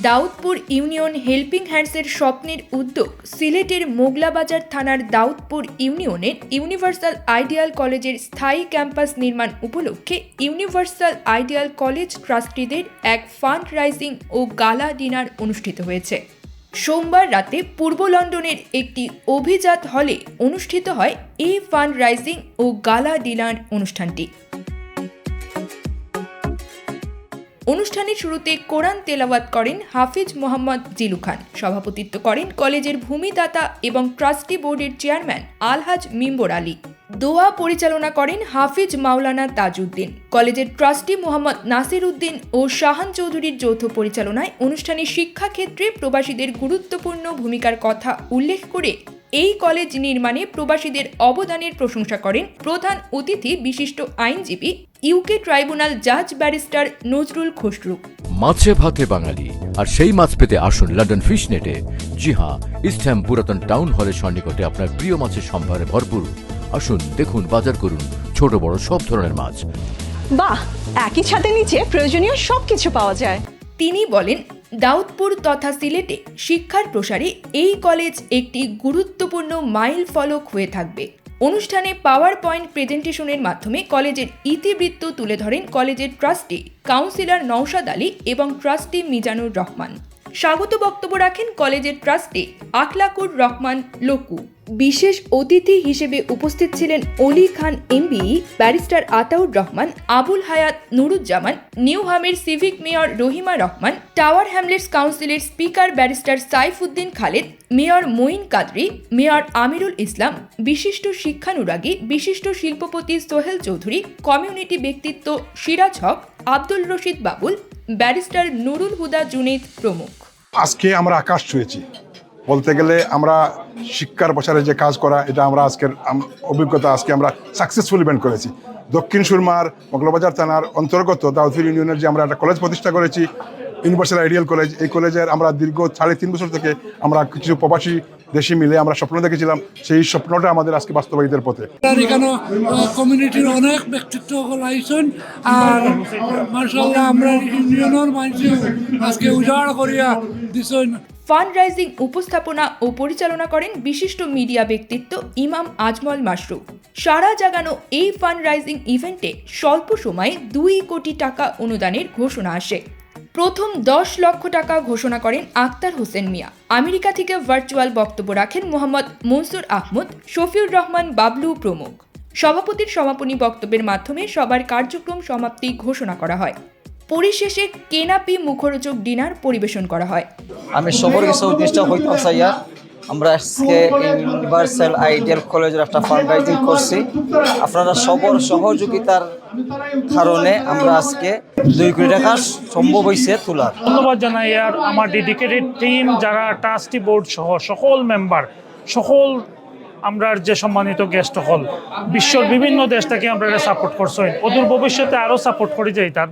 Daudpur union helping হ্যান্ডসের স্বপ্নের উদ্যোগ সিলেটের মোগলাবাজার থানার দাউদপুর ইউনিয়নের ইউনিভার্সাল আইডিয়াল কলেজের স্থায়ী ক্যাম্পাস নির্মাণ উপলক্ষে ইউনিভার্সাল আইডিয়াল কলেজ ট্রাস্টিদের এক ফান্ড রাইজিং ও গালা ডিনার অনুষ্ঠিত হয়েছে। সোমবার রাতে পূর্ব লন্ডনের একটি অভিজাত হলে অনুষ্ঠিত হয় এই ফান্ড রাইজিং ও গালা ডিনার অনুষ্ঠানটি। অনুষ্ঠানের শুরুতে কোরআন তেলাওয়াত করেন হাফিজ মোহাম্মদ জিলু খান। সভাপতিত্ব করেন কলেজের ভূমিদাতা এবং ট্রাস্টি বোর্ডের চেয়ারম্যান আলহাজ মিম্বর আলী। দোয়া পরিচালনা করেন হাফিজ মাওলানা তাজউদ্দিন। কলেজের ট্রাস্টি মোহাম্মদ নাসির উদ্দিন ও শাহান চৌধুরীর যৌথ পরিচালনায় অনুষ্ঠানে শিক্ষাক্ষেত্রে প্রবাসীদের গুরুত্বপূর্ণ ভূমিকার কথা উল্লেখ করে এই কলেজ নির্মাণে প্রবাসীদের অবদানের প্রশংসা করেন প্রধান অতিথি বিশিষ্ট আইনজীবী ইউকে ট্রাইব্যুনাল জাজ ব্যারিস্টার নজরুল খসরু। মাছে ভাতে বাঙালি আর সেই মাছ পেতে আসুন লন্ডন ফিশ নেটে জি হ্যাঁ ইস্টহ্যাম পুরাতন টাউন হলের সন্নিকটে আপনার প্রিয় মাছের সম্ভারে ভরপুর। আসুন দেখুন বাজার করুন ছোট বড় সব ধরনের মাছ। বাহ একই ছাদের নিচে প্রয়োজনীয় সবকিছু পাওয়া যায়। তিনি বলেন দাউদপুর তথা সিলেটে শিক্ষার প্রসারে এই কলেজ একটি গুরুত্বপূর্ণ মাইল ফলক হয়ে থাকবে। অনুষ্ঠানে পাওয়ার পয়েন্ট প্রেজেন্টেশনের মাধ্যমে কলেজের ইতিবৃত্ত তুলে ধরেন কলেজের ট্রাস্টি কাউন্সিলর নওশাদ আলী এবং ট্রাস্টি মিজানুর রহমান। স্বাগত বক্তব্য রাখেন কলেজের ট্রাস্টি আখলাকুর রহমান লোকু। বিশেষ অতিথি হিসেবে উপস্থিত ছিলেন অলি খান এমবি ব্যারিস্টার আতাউর রহমান, আবুল হায়াত নুরুজ্জামান, নিউ হামের civic mayor Rahima Rahman, Tower Hamlets কাউন্সিলের speaker barrister Saifuddin Khaled, mayor Moin Qadri, mayor Amirul Islam, বিশিষ্ট শিক্ষানুরাগী, বিশিষ্ট শিল্পপতি সোহেল চৌধুরী, কমিউনিটি ব্যক্তিত্ব সিরাজ হক, আব্দুল রশিদ বাবুল ব্যারিস্টার নুরুল হুদা জুনিদ প্রমুখ। আজকে আমরা আকাশ ছুঁয়েছি। বলতে গেলে আমরা শিক্ষার প্রসারে যে কাজ করা, এটা আমরা আজকের অভিজ্ঞতা আজকে আমরা সাকসেসফুল ইভেন্ট করেছি। দক্ষিণ সুরমার মগলবাজার থানার অন্তর্গত দাউদপুর ইউনিয়নের যে আমরা একটা কলেজ প্রতিষ্ঠা করেছি ইউনিভার্সাল আইডিয়াল কলেজ এই কলেজের আমরা দীর্ঘ সাড়ে তিন বছর থেকে আমরা কিছু প্রবাসী দেশি মিলে আমরা স্বপ্ন দেখেছিলাম সেই স্বপ্নটা আমাদের আজকে বাস্তবায়িতের পথে। আর এখানে কমিউনিটির অনেক ব্যক্তিত্ব আইসন আর মার্শাল্লাহ আমরা ইউনিয়নের মানুষেও আজকে উজাড় করিয়া দিছেন। ফান্ড রাইজিং উপস্থাপনা ও পরিচালনা করেন বিশিষ্ট মিডিয়া ব্যক্তিত্ব ইমাম আজমল মাশরু সারা জাগানো এই ফান্ড রাইজিং ইভেন্টে স্বল্প সময়ে দুই কোটি টাকা অনুদানের ঘোষণা আসে। প্রথম দশ লক্ষ টাকা ঘোষণা করেন আক্তার হোসেন মিয়া। আমেরিকা থেকে ভার্চুয়াল বক্তব্য রাখেন মোহাম্মদ মনসুর আহমদ, শফিউর রহমান বাবলু প্রমুখ। সভাপতির সমাপনী বক্তব্যের মাধ্যমে সবার কার্যক্রম সমাপ্তি ঘোষণা করা হয়। পরিশেষে কেনাপি মুখরোচক ডিনার পরিবেশন করা হয়। আমি সবর কিছু উদ্দেশ্য হইতে আমরা আজকে ইউনিভার্সাল আইডিয়াল কলেজের একটা ফান্ড রাইজিং করছি। আপনারা সবর সহযোগিতার কারণে আমরা আজকে দুই কোটি টাকা সম্ভব হয়েছে তোলার। ধন্যবাদ জানাই, আর আমার ডেডিকেটেড টিম যারা ট্রাস্টি বোর্ড সহ সকল মেম্বার সকল আমরা যে সম্মানিত গেস্ট হল বিশ্বর বিভিন্ন দেশ থেকে আমরা সাপোর্ট করছেন। অদূর ভবিষ্যতে আরও সাপোর্ট করে যাই তার